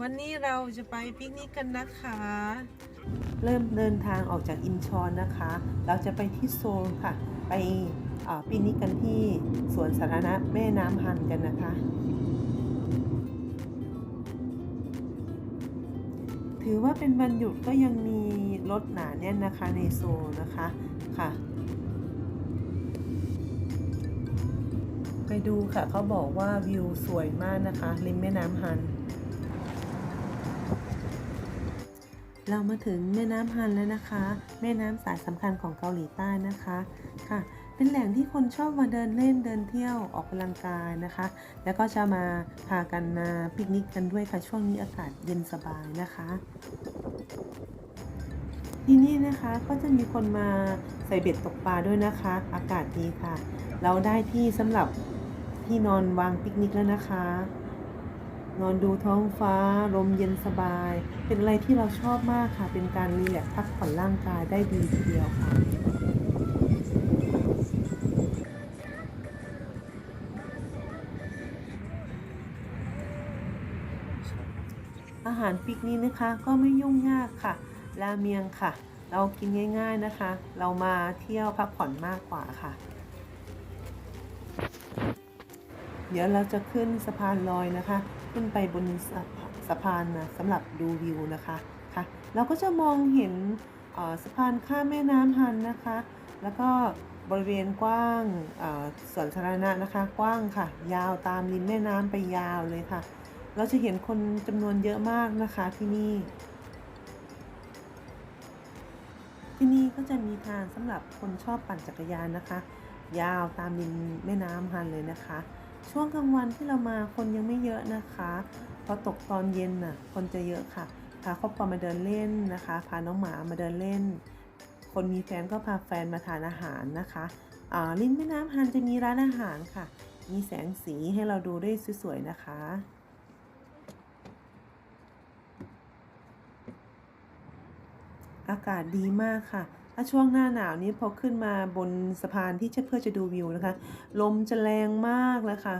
วันนี้เราจะไปปิกนิกกันนะคะ เริ่มเดินทางออกจากอินชอนนะคะ เราจะไปที่โซลค่ะ ไปปิกนิกกันที่สวนสาธารณะแม่น้ำฮันกันนะคะ ถือว่าเป็นวันหยุดก็ยังมีรถหนาแน่นนะคะในโซลนะคะค่ะ ไปดูค่ะเขาบอกว่าวิวสวยมากนะคะ ริมแม่น้ำฮัน เรามาถึงแม่น้ำฮันแล้วนะคะ แม่น้ำสายสำคัญของเกาหลีใต้นะคะค่ะ เป็นแหล่งที่คนชอบมาเดินเล่นเดินเที่ยวออกกำลังกายนะคะ แล้วก็จะมาพากันมาปิกนิกกันด้วยค่ะช่วงนี้อากาศเย็นสบายนะคะที่นี่นะคะก็จะมีคนมาใส่เบ็ดตกปลาด้วยนะคะ อากาศดีค่ะ เราได้ที่สำหรับที่นอนวางปิกนิกแล้วนะคะ นอนดูท้องฟ้า ลมเย็นสบาย เป็นอะไรที่เราชอบมากค่ะ เป็นการรีแลกซ์พักผ่อนร่างกายได้ดีทีเดียวค่ะอาหารปิกนิกนะคะก็ไม่ยุ่งยากค่ะราเมียงค่ะ เรากินง่ายๆนะคะ เรามาเที่ยวพักผ่อนมากกว่าค่ะ เดี๋ยวเราจะขึ้นสะพานลอยนะคะ ขึ้นไปบนสะสะพานนะสำหรับดูวิวนะคะค่ะเราก็จะมองเห็นสะพานข้ามแม่น้ำฮันนะคะ แล้วก็บริเวณกว้างเอ่อสวนสาธารณะนะคะ กว้างค่ะ ยาวตามริมแม่น้ำไปยาวเลยค่ะ เราจะเห็นคนจำนวนเยอะมากนะคะที่นี่ ที่นี่ก็จะมีทางสำหรับคนชอบปั่นจักรยานนะคะ ยาวตามริมแม่น้ำฮันเลยนะคะ ช่วงกลางวันที่เรามาคนยังไม่เยอะนะคะพอตกตอนเย็นน่ะคนจะเยอะค่ะ พาครอบครัวมาเดินเล่นนะคะ พาน้องหมามาเดินเล่น คนมีแฟนก็พาแฟนมาทานอาหารนะคะอ่าริมแม่น้ำฮันจะมีร้านอาหารค่ะ มีแสงสีให้เราดูได้สวยๆนะคะอากาศดีมากค่ะาช่วงหน้าหนาวนี้พอขึ้นมาบนสะพานที่จะเพื่อจะดูวิวนะคะ ลมจะแรงมากเลยค่ะ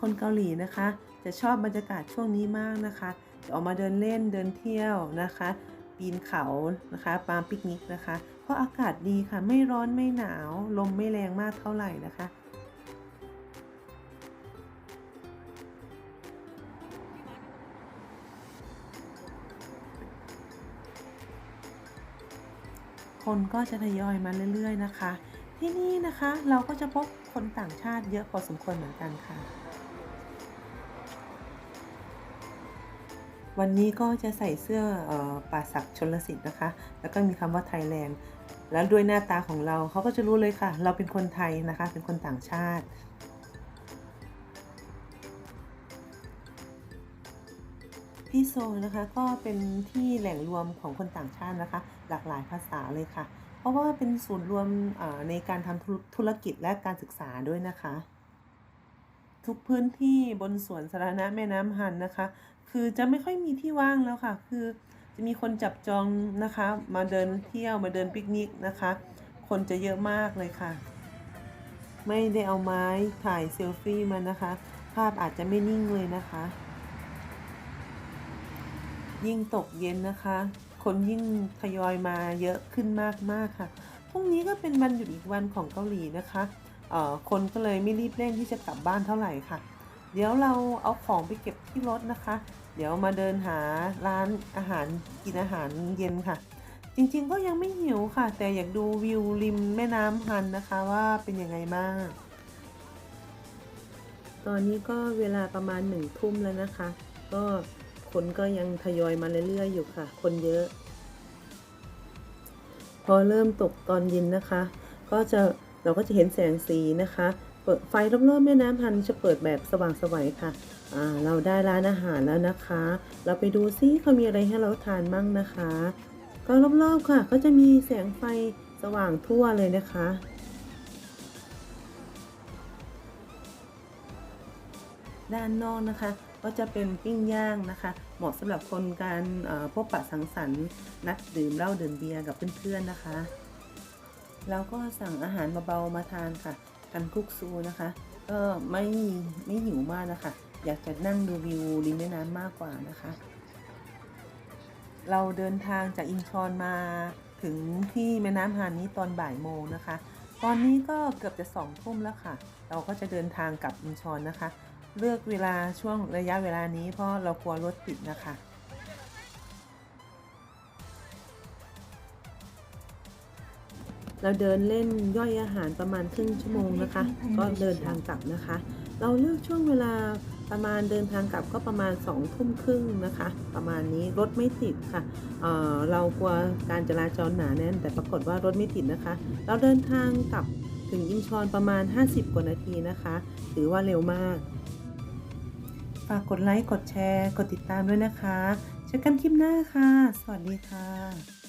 คนเกาหลีนะคะ จะชอบบรรยากาศช่วงนี้มากนะคะ จะออกมาเดินเล่นเดินเที่ยวนะคะปีนเขานะคะปาปิกนิกนะคะ เพราะอากาศดีค่ะ ไม่ร้อนไม่หนาว ลมไม่แรงมากเท่าไหร่นะคะ คนก็จะทยอยมาเรื่อยๆนะคะ ที่นี่นะคะเราก็จะพบคนต่างชาติเยอะพอสมควรเหมือนกันค่ะ วันนี้ก็จะใส่เสื้ออป่าศักดิ์ชนลสิทธิ์นะคะ แล้วก็มีคำว่าไทยแลนด์แล้วด้วยหน้าตาของเราเขาก็จะรู้เลยค่ะ เราเป็นคนไทยนะคะ เป็นคนต่างชาติ ที่โซลนะคะก็เป็นที่แหล่งรวมของคนต่างชาตินะคะ หลากหลายภาษาเลยค่ะ เพราะว่าเป็นศูนย์รวมในการทำธุธุรกิจและการศึกษาด้วยนะคะ ทุกพื้นที่บนสวนสาธารณะแม่น้ำฮันนะคะ คือจะไม่ค่อยมีที่ว่างแล้วค่ะ คือจะมีคนจับจองนะคะ มาเดินเที่ยวมาเดินปิกนิกนะคะ คนจะเยอะมากเลยค่ะ ไม่ได้เอาไม้ถ่ายเซลฟี่มานะคะ ภาพอาจจะไม่นิ่งเลยนะคะ ยิ่งตกเย็นนะคะ คนยิ่งทยอยมาเยอะขึ้นมากมากๆค่ะ พรุ่งนี้ก็เป็นวันหยุดอีกวันของเกาหลีนะคะคนก็เลยไม่รีบเร่งที่จะกลับบ้านเท่าไหร่ค่ะ เดี๋ยวเราเอาของไปเก็บที่รถนะคะ เดี๋ยวมาเดินหาร้านอาหารกินอาหารเย็นค่ะ จริงๆก็ยังไม่หิวค่ะ แต่อยากดูวิวริมแม่น้ำฮันนะคะว่าเป็นยังไงบ้างตอนนี้ก็เวลาประมาณหนึ่งทุ่มแล้วนะคะ ก็ คนก็ยังทยอยมาเรื่อยๆอยู่ค่ะ คนเยอะ พอเริ่มตกตอนเย็นนะคะ ก็จะเราก็จะเห็นแสงสีนะคะ เปิดไฟรอบๆแม่น้ำพันจะเปิดแบบสว่างไสวัยค่ะอ่าเราได้ร้านอาหารแล้วนะคะ เราไปดูซิเขามีอะไรให้เราทานมั่งนะคะ ก็รอบๆค่ะ ก็จะมีแสงไฟสว่างทั่วเลยนะคะ ด้านนอกนะคะ ก็จะเป็นปิ้งย่างนะคะ เหมาะสำหรับคนการพบปะสังสรรค์นัดดื่มเหล้าดื่มเบียร์กับเพื่อนๆนะคะแล้วก็สั่งอาหารเบาๆมาทานค่ะ กันคุกซูนะคะ ก็ไม่ไม่หิวมากนะคะ อยากจะนั่งดูวิวริมแม่น้ำมากกว่านะคะ เราเดินทางจากอินชอนมาถึงที่แม่น้ำฮานี้ตอนบ่ายโมงนะคะ ตอนนี้ก็เกือบจะสองทุ่มแล้วค่ะ เราก็จะเดินทางกลับอินชอนนะคะ เลือกเวลาช่วงระยะเวลานี้เพราะเรากลัวรถติดนะคะ เราเดินเล่นย่อยอาหารประมาณครึ่งชั่วโมงนะคะ ก็เดินทางกลับนะคะ เราเลือกช่วงเวลาประมาณเดินทางกลับก็ประมาณ2องทุ่มครึ่งนะคะ ประมาณนี้รถไม่ติดค่ะเเรากลัวการจราจรหนาแน่น แต่ปรากฏว่ารถไม่ติดนะคะ เราเดินทางกลับถึงอินชอนประมาณ 50 กว่านาทีนะคะ ถือว่าเร็วมาก ฝากกดไลค์ กดแชร์ กดติดตามด้วยนะคะ เจอกันคลิปหน้าค่ะ สวัสดีค่ะ